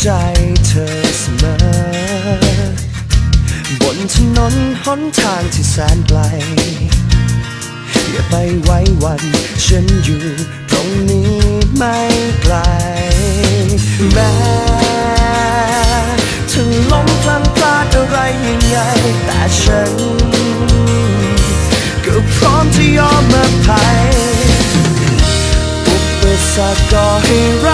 ใจเธอเสมอบนถนนหนทางที่แสนไกล อย่าไปไว้วัน ฉันอยู่ตรงนี้ไม่ไกลแม้เธอล้มพลันพลาดอะไรยังไง แต่ฉัน ก็พร้อมจะยอมอภัยอุปสรรคก็ให้รั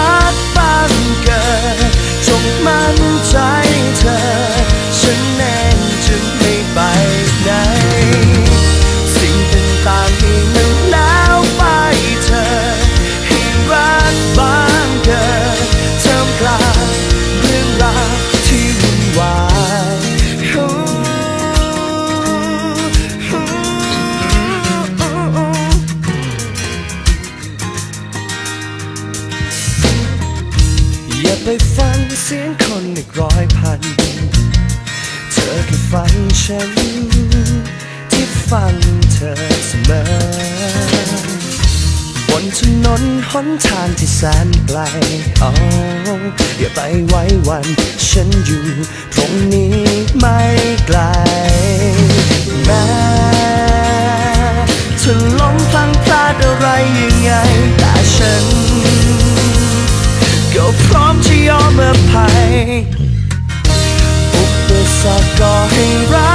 ไปฟังเสียงคนอีกร้อยพัน เธอแค่ฟังฉัน ที่ฟังเธอเสมอบนถนนหนทางที่แสนไกลอ๋ออย่าไปไว้วัน ฉันอยู่ตรงนี้ไม่ไกลแม้เธอล้มพลังพลาดอะไรยังไงแต่ฉัน ภัย อุปสรรคก็ให้รัก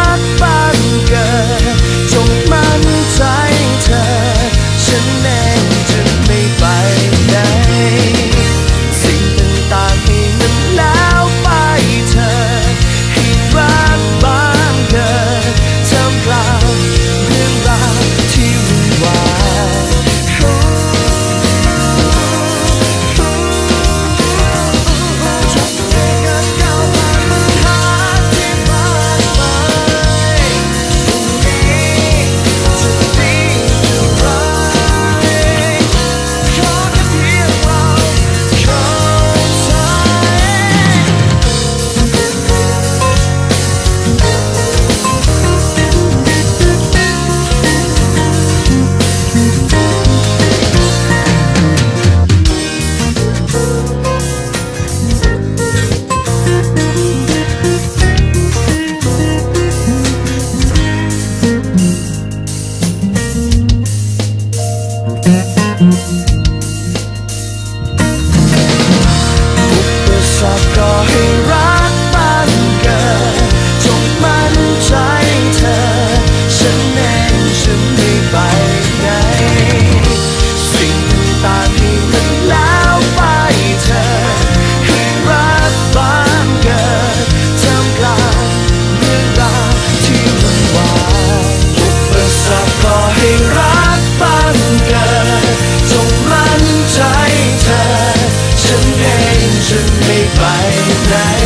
tonight.